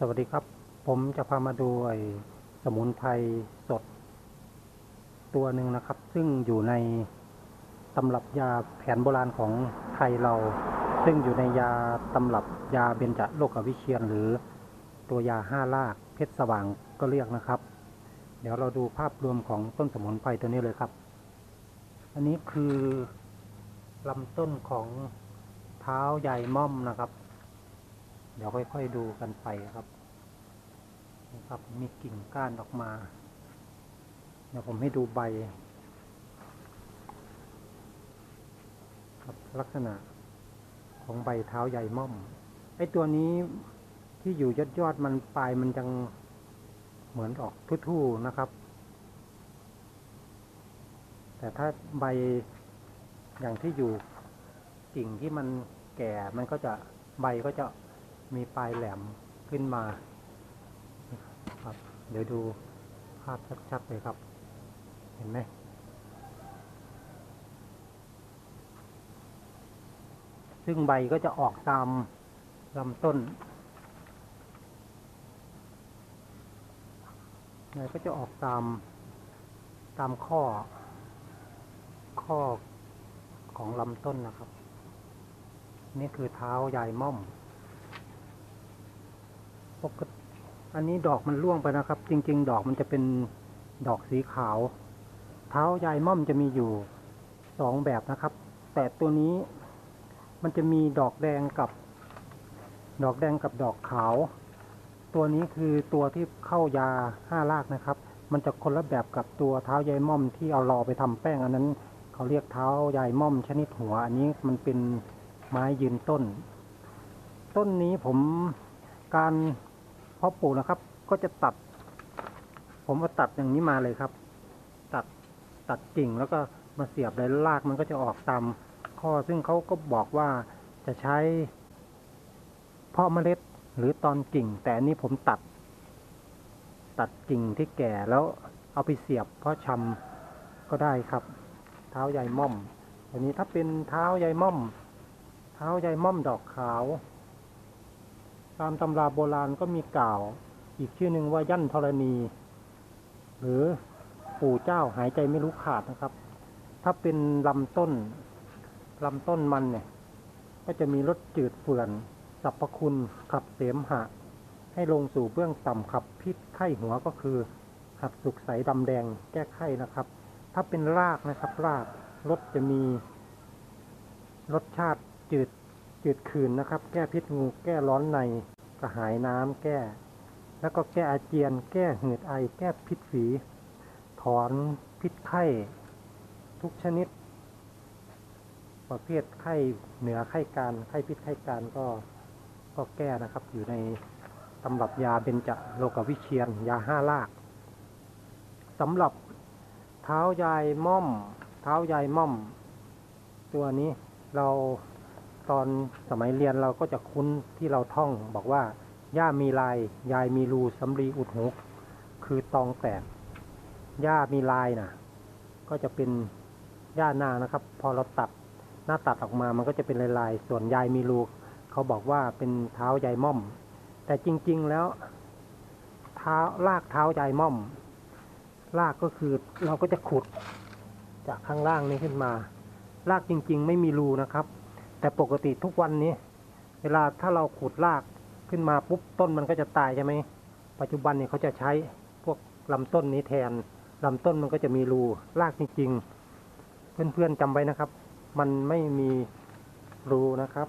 สวัสดีครับ ผมจะพามาดูไอ้สมุนไพรสด ตัวหนึ่งนะครับ ซึ่งอยู่ในตำรับยาแผนโบราณของไทยเรา ซึ่งอยู่ในยาตำรับยาเบญจโลกวิเชียนหรือ ตัวยาห้ารากเพชรสว่างก็เรียกนะครับ เดี๋ยวเราดูภาพรวมของต้นสมุนไพรตัวนี้เลยครับ อันนี้คือลำต้นของเท้าใหญ่ม่อมนะครับ เดี๋ยวค่อยๆดูกันไปครับนะครับ มีกิ่งก้านออกมา เดี๋ยวผมให้ดูใบ ครับลักษณะของใบเท้าใหญ่ม่อม ไอ้ตัวนี้ที่อยู่ยอดยอดมันปลายมันจังเหมือนออกทุ่ๆนะครับ แต่ถ้าใบอย่างที่อยู่กิ่งที่มันแก่มันก็จะใบก็จะ มีปลายแหลมขึ้นมาครับ เดี๋ยวดูภาพชัดๆเลยครับ เห็นไหมซึ่งใบก็จะออกตามลำต้นใบก็จะออกตามตามข้อ ข้อของลำต้นนะครับ นี่คือเท้ายายม่อม ปกติอันนี้ดอกมันร่วงไปนะครับ จริง ๆ ดอกมันจะเป็นดอกสีขาว เท้ายายม่อมจะมีอยู่สองแบบนะครับ แต่ตัวนี้มันจะมีดอกแดงกับ ดอกแดงกับดอกขาว ตัวนี้คือตัวที่เข้ายาห้ารากนะครับ มันจะคนละแบบกับตัวเท้ายายม่อมที่เอารอไปทำแป้ง อันนั้นเขาเรียกเท้ายายม่อมชนิดหัว อันนี้มันเป็นไม้ยืนต้น ต้นนี้ผมการ พาะปลูกนะครับ ก็จะตัด ผมเอาตัดอย่างนี้มาเลยครับ ตัดตัดกิ่งแล้วก็มาเสียบเลยรากมันก็จะออกตามข้อซึ่งเขาก็บอกว่าจะใช้เพาะเมล็ดหรือตอนกิ่ง แต่อันนี้ผมตัด ตัดกิ่งที่แก่แล้วเอาไปเสียบเพาะชำก็ได้ครับ เท้าใยม่อมอันนี้ถ้าเป็นเท้าใยม่อม เท้าใยม่อมดอกขาว ตามตำราโบราณก็มีกล่าว อีกชื่อหนึ่งว่ายั่นธรณี หรือปู่เจ้าหายใจไม่รู้ขาดนะครับ ถ้าเป็นลำต้นลำต้นมันเนี่ย ก็จะมีรสจืดเฟื่อนสรรพคุณขับเสมหะ ให้ลงสู่เบื้องต่ำขับพิษไข้หัวก็คือหัดสุกใสดำแดงแก้ไข้นะครับ ถ้าเป็นรากนะครับ รากรสจะมีรสชาติจืด จืดขืนนะครับ แก้พิษงูแก้ร้อนในกระหายน้ำแก้ แล้วก็แก้อาเจียน แก้หืดไอ แก้พิษฝี ถอนพิษไข้ ทุกชนิด ประเภทไข้เหนือไข้การไข้พิษไข้การก็ก็แก้นะครับ อยู่ในตำรับยาเบญจโลกวิเชียนยาห้ารากสำหรับเท้ายายม่อม เท้ายายม่อม ตัวนี้เรา ตอนสมัยเรียนเราก็จะคุ้นที่เราท่องบอกว่า ย่ามีลาย ยายมีรูสำลีอุดหูคือตองแตกย่ามีลายนะก็จะเป็นย่านานะครับ พอเราตัดหน้าตัดออกมามันก็จะเป็นลายๆ ส่วนยายมีรูเขาบอกว่าเป็นเท้ายายม่อม แต่จริง ๆแล้ว เท้าลากเท้ายายม่อมลากก็คือเราก็จะขุดจากข้างล่างนี้ขึ้นมา ลากจริง ๆ ไม่มีรูนะครับ แต่ปกติทุกวันนี้ เวลาถ้าเราขุดรากขึ้นมาปุ๊บต้นมันก็จะตายใช่ไหมปัจจุบันเนี่ยเขาจะใช้พวกลำต้นนี้แทนลำต้นมันก็จะมีรูรากจริงๆเพื่อนๆจำไว้นะครับ มันไม่มีรูนะครับ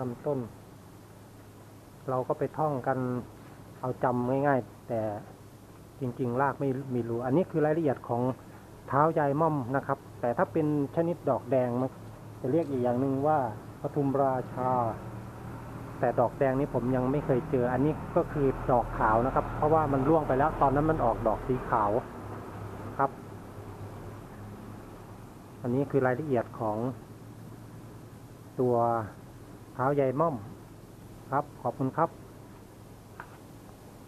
ลำต้น เราก็ไปท่องกันเอาจำง่ายๆ แต่จริง ๆ รากไม่มีรูอันนี้คือรายละเอียดของเท้ายายม่อมนะครับ แต่ถ้าเป็นชนิดดอกแดงมัน จะเรียกอีกอย่างหนึ่งว่าปทุมราชา แต่ดอกแดงนี้ผมยังไม่เคยเจอ อันนี้ก็คือดอกขาวนะครับ เพราะว่ามันร่วงไปแล้วตอนนั้นมันออกดอกสีขาวครับ อันนี้คือรายละเอียดของ ตัวเท้ายายม่อมครับ ขอบคุณครับ